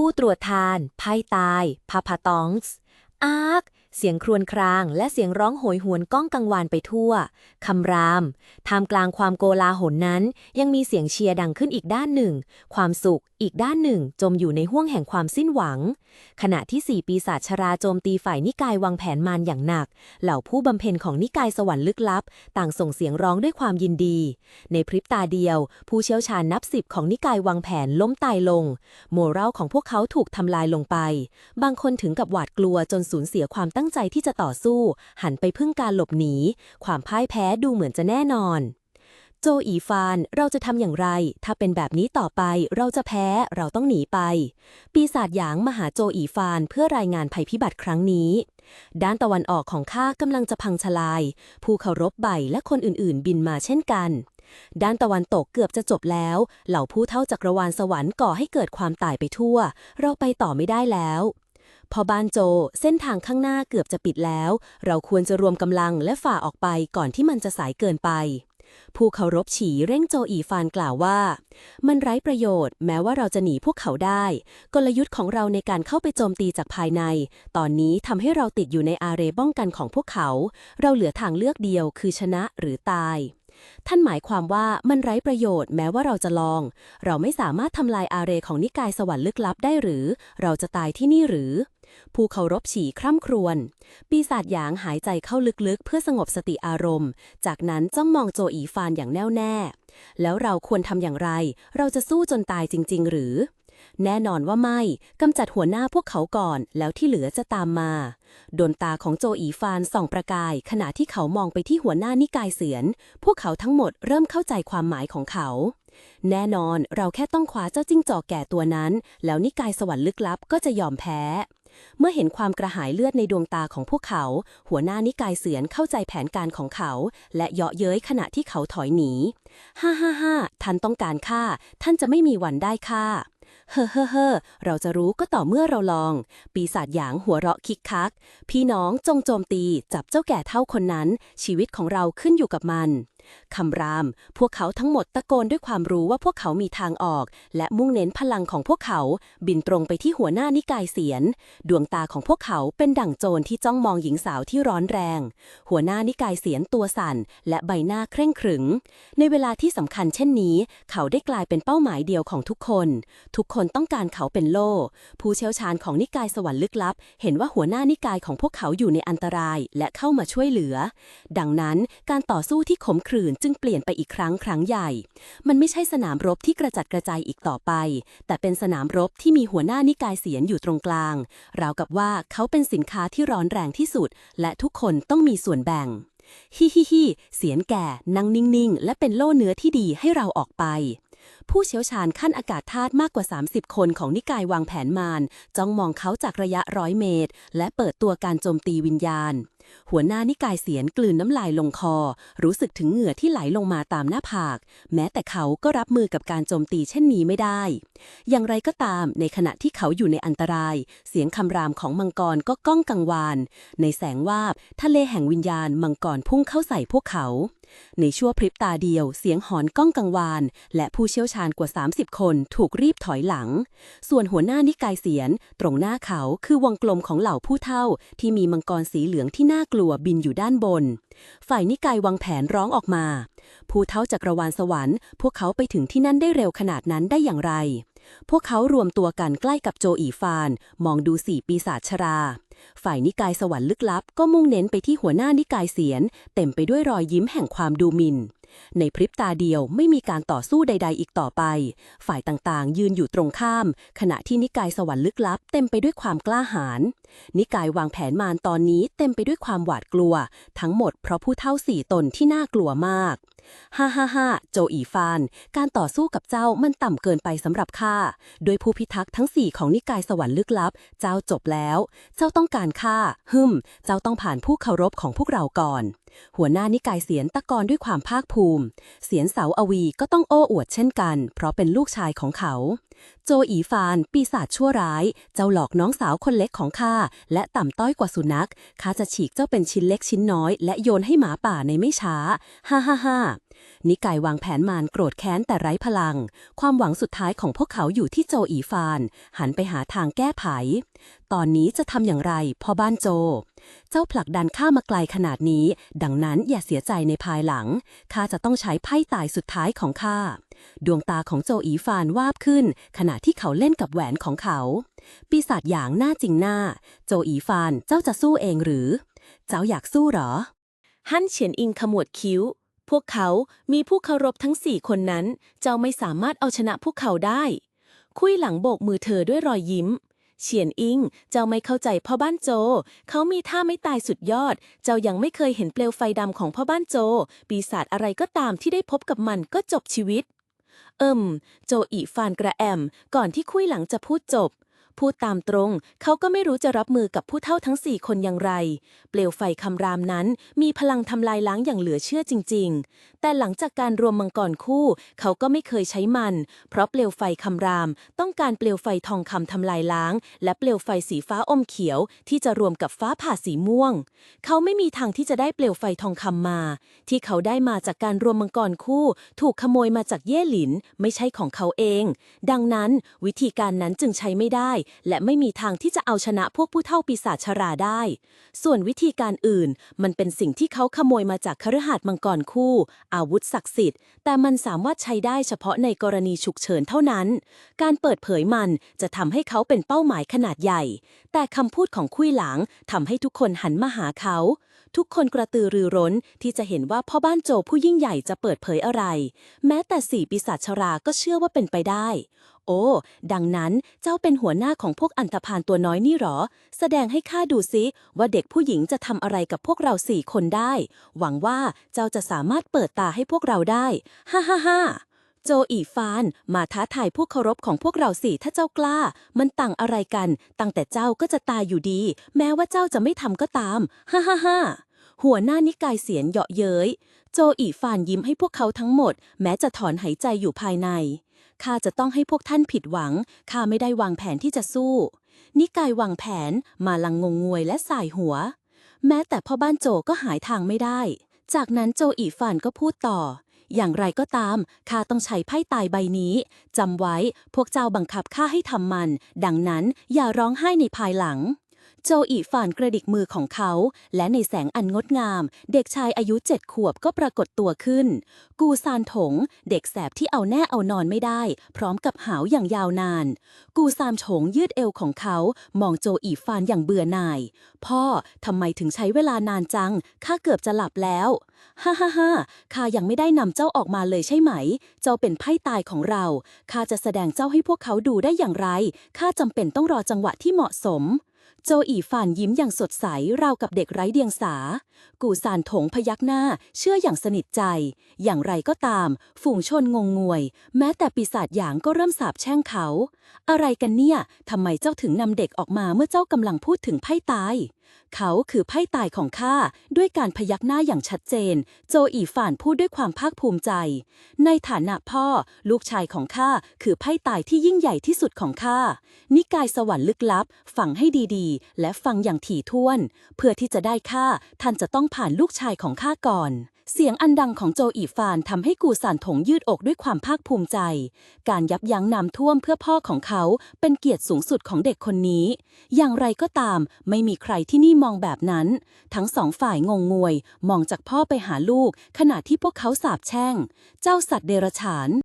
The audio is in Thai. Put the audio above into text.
ผู้ตรวจทาน ไพ่ตายพาพาตองส์อาร์ค เสียงครวญครางและเสียงร้องโหยหวนก้องกังวานไปทั่ว คำราม ท่ามกลางความโกลาหลนั้น ยังมีเสียงเชียร์ดังขึ้นอีกด้านหนึ่ง ความสุข อีกด้านหนึ่ง จมอยู่ในห้วงแห่งความสิ้นหวัง ขณะที่สี่ปีศาจชราโจมตีฝ่ายนิกายวางแผนมารอย่างหนัก เหล่าผู้บำเพ็ญของนิกายสวรรค์ลึกลับ ต่างส่งเสียงร้องด้วยความยินดี ในพริบตาเดียว ผู้เชี่ยวชาญนับสิบของนิกายวางแผนล้มตายลง โมรัลของพวกเขาถูกทำลายลงไป บางคนถึงกับหวาดกลัวจนสูญเสียความตั้งงใจที่จะต่อสู้ หันไปพึ่งการหลบหนี ความพ่ายแพ้ดูเหมือนจะแน่นอน โจอีฟาน เราจะทำอย่างไร ถ้าเป็นแบบนี้ต่อไป เราจะแพ้ เราต้องหนีไป ปีศาจหยางมาหาโจอีฟานเพื่อรายงานภัยพิบัติครั้งนี้ ด้านตะวันออกของข้ากำลังจะพังทลาย ผู้เคารพใบและคนอื่นๆ บินมาเช่นกันด้านตะวันตกเกือบจะจบแล้ว เหล่าผู้เท่าจักรวาลสวรรค์ก่อให้เกิดความตายไปทั่ว เราไปต่อไม่ได้แล้ว พอบ้านโจเส้นทางข้างหน้าเกือบจะปิดแล้ว เราควรจะรวมกำลังและฝ่าออกไปก่อนที่มันจะสายเกินไป ผู้เคารพฉีเร่งโจอีฟานกล่าวว่า มันไร้ประโยชน์แม้ว่าเราจะหนีพวกเขาได้ กลยุทธ์ของเราในการเข้าไปโจมตีจากภายใน ตอนนี้ทำให้เราติดอยู่ในอาเรป้องกันของพวกเขา เราเหลือทางเลือกเดียวคือชนะหรือตายท่านหมายความว่ามันไร้ประโยชน์แม้ว่าเราจะลอง เราไม่สามารถทำลายอาเรของนิกายสวรรค์ลึกลับได้หรือ เราจะตายที่นี่หรือ ผู้เคารพฉี่คร่ำครวญ ปีศาจหยางหายใจเข้าลึกๆ เพื่อสงบสติอารมณ์ จากนั้นจ้องมองโจอีฟานอย่างแน่วแน่ แล้วเราควรทำอย่างไร เราจะสู้จนตายจริง ๆ หรือ แน่นอนว่าไม่กำจัดหัวหน้าพวกเขาก่อนแล้วที่เหลือจะตามมา ดวงตาของโจอีฟานส่องประกาย ขณะที่เขามองไปที่หัวหน้านิกายเสือน พวกเขาทั้งหมดเริ่มเข้าใจความหมายของเขา แน่นอนเราแค่ต้องคว้าเจ้าจิ้งจอกแก่ตัวนั้น แล้วนิกายสวรรค์ลึกลับก็จะยอมแพ้เมื่อเห็นความกระหายเลือดในดวงตาของพวกเขา หัวหน้านิกายเสือนเข้าใจแผนการของเขา และเยาะเย้ยขณะที่เขาถอยหนี ฮ่าฮ่าฮ่าท่านต้องการฆ่า ท่านจะไม่มีวันได้ฆ่า เฮ้อเฮ้อเฮ้อเราจะรู้ก็ต่อเมื่อเราลอง ปีศาจหยางหัวเราะคิกคัก พี่น้องจงโจมตี จับเจ้าแก่เท่าคนนั้น ชีวิตของเราขึ้นอยู่กับมัน คำราม พวกเขาทั้งหมดตะโกนด้วยความรู้ว่าพวกเขามีทางออก และมุ่งเน้นพลังของพวกเขา บินตรงไปที่หัวหน้านิกายเสียน ดวงตาของพวกเขาเป็นดั่งโจรที่จ้องมองหญิงสาวที่ร้อนแรง หัวหน้านิกายเสียนตัวสั่น และใบหน้าเคร่งขรึงในเวลาที่สำคัญเช่นนี้ เขาได้กลายเป็นเป้าหมายเดียวของทุกคน ทุกคนต้องการเขาเป็นโล่ ผู้เชี่ยวชาญของนิกายสวรรค์ลึกลับ เห็นว่าหัวหน้านิกายของพวกเขาอยู่ในอันตรายและเข้ามาช่วยเหลือ ดังนั้นการต่อสู้ที่ขมขื่นจึงเปลี่ยนไปอีกครั้งครั้งใหญ่ มันไม่ใช่สนามรบที่กระจัดกระจายอีกต่อไป แต่เป็นสนามรบที่มีหัวหน้านิกายเสียนอยู่ตรงกลาง ราวกับว่าเขาเป็นสินค้าที่ร้อนแรงที่สุด และทุกคนต้องมีส่วนแบ่งฮิฮิฮิเสียนแก่นั่งนิ่งๆ และเป็นโล่เนื้อที่ดีให้เราออกไป ผู้เชี่ยวชาญขั้นอากาศธาตุมากกว่า 30 คนของนิกายวางแผนมารจ้องมองเขาจากระยะร้อยเมตร และเปิดตัวการโจมตีวิญญาณ หัวหน้านิกายเสียนกลืนน้ำลายลงคอ รู้สึกถึงเหงื่อที่ไหลลงมาตามหน้าผาก แม้แต่เขาก็รับมือกับการโจมตีเช่นนี้ไม่ได้ อย่างไรก็ตาม ในขณะที่เขาอยู่ในอันตราย เสียงคำรามของมังกรก็ก้องกังวาน ในแสงวาบ ทะเลแห่งวิญญาณมังกรพุ่งเข้าใส่พวกเขา ในชั่วพริบตาเดียวเสียงหอนก้องกังวาน และผู้เชี่ยวชาญกว่า 30 คนถูกรีบถอยหลัง ส่วนหัวหน้านิกายเสียน ตรงหน้าเขาคือวงกลมของเหล่าผู้เฒ่า ที่มีมังกรสีเหลืองที่น่ากลัวบินอยู่ด้านบน ฝ่ายนิกายวางแผนร้องออกมา ผู้เฒ่าจักรวาลสวรรค์ พวกเขาไปถึงที่นั่นได้เร็วขนาดนั้นได้อย่างไร พวกเขารวมตัวกันใกล้กับโจอีฟาน มองดูสี่ปีศาจชรา ฝ่ายนิกายสวรรค์ลึกลับ ก็มุ่งเน้นไปที่หัวหน้านิกายเสียน เต็มไปด้วยรอยยิ้มแห่งความดูหมิน่น ในพริบตาเดียวไม่มีการต่อสู้ใด ๆ อีกต่อไป ฝ่ายต่างๆ ยืนอยู่ตรงข้าม ขณะที่นิกายสวรรค์ลึกลับ เต็มไปด้วยความกล้าหาญนิกายวางแผนมารตอนนี้เต็มไปด้วยความหวาดกลัว ทั้งหมดเพราะผู้เท่าสี่ตนที่น่ากลัวมาก ฮ่าฮ่าฮ่าโจอีฟาน การต่อสู้กับเจ้ามันต่ำเกินไปสำหรับข้าโดยผู้พิทักษ์ทั้งสี่ของนิกายสวรรค์ลึกลับ เจ้าจบแล้ว เจ้าต้องการข้าฮึม เจ้าต้องผ่านผู้เคารพของพวกเราก่อน หัวหน้านิกายเสียนตะกอนด้วยความภาคภูมิ เสียนเสาอวีก็ต้องโอ้อวดเช่นกัน เพราะเป็นลูกชายของเขา โจอีฟาน ปีศาจชั่วร้าย เจ้าหลอกน้องสาวคนเล็กของข้าและต่ำต้อยกว่าสุนัขข้าจะฉีกเจ้าเป็นชิ้นเล็กชิ้นน้อย และโยนให้หมาป่าในไม่ช้า ฮ่าฮ่าฮ่านิกายวางแผนมารโกรธแค้นแต่ไร้พลัง ความหวังสุดท้ายของพวกเขาอยู่ที่โจอีฟาน หันไปหาทางแก้ไข ตอนนี้จะทำอย่างไรพ่อบ้านโจ เจ้าผลักดันข้ามาไกลขนาดนี้ ดังนั้นอย่าเสียใจในภายหลังข้าจะต้องใช้ไพ่ตายสุดท้ายของข้าดวงตาของโจอีฟานวาบขึ้น ขณะที่เขาเล่นกับแหวนของเขา ปีศาจหยางหน้าจริงหน้า โจอีฟานเจ้าจะสู้เองหรือ เจ้าอยากสู้หรอ ฮั่นเฉียนอิงขมวดคิ้ว พวกเขามีผู้เคารพทั้งสี่คนนั้น เจ้าไม่สามารถเอาชนะพวกเขาได้ คุยหลังโบกมือเธอด้วยรอยยิ้ม เฉียนอิง เจ้าไม่เข้าใจพ่อบ้านโจ เขามีท่าไม่ตายสุดยอด เจ้ายังไม่เคยเห็นเปลวไฟดำของพ่อบ้านโจ ปีศาจอะไรก็ตามที่ได้พบกับมันก็จบชีวิต เอิมโจอีฟานกระแอม ก่อนที่คุยหลังจะพูดจบ พูดตามตรง เขาก็ไม่รู้จะรับมือกับผู้เท่าทั้งสี่คนอย่างไร เปลวไฟคำรามนั้น มีพลังทำลายล้างอย่างเหลือเชื่อจริง ๆ แต่หลังจากการรวมมังกรคู่ เขาก็ไม่เคยใช้มัน เพราะเปลวไฟคำราม ต้องการเปลวไฟทองคำทำลายล้าง และเปลวไฟสีฟ้าอมเขียว ที่จะรวมกับฟ้าผ่าสีม่วง เขาไม่มีทางที่จะได้เปลวไฟทองคำมา ที่เขาได้มาจากการรวมมังกรคู่ ถูกขโมยมาจากเย่หลิน ไม่ใช่ของเขาเอง ดังนั้น วิธีการนั้นจึงใช้ไม่ได้และไม่มีทางที่จะเอาชนะพวกผู้เท่าปีศาจชราได้ ส่วนวิธีการอื่น มันเป็นสิ่งที่เขาขโมยมาจากคฤหาสน์มังกรคู่ อาวุธศักดิ์สิทธิ์ แต่มันสามารถใช้ได้เฉพาะในกรณีฉุกเฉินเท่านั้น การเปิดเผยมันจะทำให้เขาเป็นเป้าหมายขนาดใหญ่ แต่คำพูดของคุยหลังทำให้ทุกคนหันมาหาเขา ทุกคนกระตือรือร้นที่จะเห็นว่าพ่อบ้านโจผู้ยิ่งใหญ่จะเปิดเผยอะไร แม้แต่สี่ปีศาจชราก็เชื่อว่าเป็นไปได้ โอ้ ดังนั้นเจ้าเป็นหัวหน้าของพวกอันธพาลตัวน้อยนี่หรอ แสดงให้ข้าดูซิว่าเด็กผู้หญิงจะทำอะไรกับพวกเราสี่คนได้ หวังว่าเจ้าจะสามารถเปิดตาให้พวกเราได้ ฮ่าฮ่าฮ่าโจอีฟาน มาท้าทายผู้เคารพของพวกเราสิถ้าเจ้ากล้า มันต่างอะไรกัน ตั้งแต่เจ้าก็จะตายอยู่ดี แม้ว่าเจ้าจะไม่ทำก็ตาม ฮ่าฮ่าฮ่า หัวหน้านิกายเสียนเหยาะเย้ย โจอีฟานยิ้มให้พวกเขาทั้งหมด แม้จะถอนหายใจอยู่ภายใน ข้าจะต้องให้พวกท่านผิดหวัง ข้าไม่ได้วางแผนที่จะสู้ นิกายวางแผน มาลังงงงวยและสายหัว แม้แต่พ่อบ้านโจก็หายทางไม่ได้ จากนั้นโจอีฟานก็พูดต่ออย่างไรก็ตาม ข้าต้องใช้ไพ่ตายใบนี้ จำไว้ พวกเจ้าบังคับข้าให้ทำมัน ดังนั้นอย่าร้องไห้ในภายหลัง โจอีฟานกระดิกมือของเขา และในแสงอันงดงาม เด็กชายอายุเจ็ดขวบก็ปรากฏตัวขึ้น กูซานถง เด็กแสบที่เอาแน่เอานอนไม่ได้ พร้อมกับหาวอย่างยาวนาน กูซามถงยืดเอวของเขา มองโจอีฟานอย่างเบื่อหน่าย พ่อทำไมถึงใช้เวลานานจังข้าเกือบจะหลับแล้วฮ่าฮ่าฮ่าข้ายังไม่ได้นำเจ้าออกมาเลยใช่ไหม เจ้าเป็นไพ่ตายของเรา ข้าจะแสดงเจ้าให้พวกเขาดูได้อย่างไร ข้าจำเป็นต้องรอจังหวะที่เหมาะสม โจอีฝานยิ้มอย่างสดใสราวกับเด็กไร้เดียงสา กูซานถงพยักหน้า เชื่ออย่างสนิทใจ อย่างไรก็ตาม ฝูงชนงงงวย แม้แต่ปีศาจหยางก็เริ่มสาบแช่งเขา อะไรกันเนี่ยทำไมเจ้าถึงนำเด็กออกมาเมื่อเจ้ากำลังพูดถึงไพ่ตาย เขาคือไพ่ตายของข้าด้วยการพยักหน้าอย่างชัดเจน โจอีฝ่านพูดด้วยความภาคภูมิใจ ในฐานะพ่อ ลูกชายของข้าคือไพ่ตายที่ยิ่งใหญ่ที่สุดของข้านิกายสวรรค์ลึกลับ ฟังให้ดีๆ และฟังอย่างถี่ถ้วน เพื่อที่จะได้ข้าท่านจะต้องผ่านลูกชายของข้าก่อน เสียงอันดังของโจอีฟานทำให้กูสานถงยืดอกด้วยความภาคภูมิใจ การยับยั้งน้ำท่วมเพื่อพ่อของเขาเป็นเกียรติสูงสุดของเด็กคนนี้ อย่างไรก็ตาม ไม่มีใครที่นี่มองแบบนั้น ทั้งสองฝ่ายงงงวย มองจากพ่อไปหาลูก ขณะที่พวกเขาสาบแช่ง เจ้าสัตว์เดรัจฉาน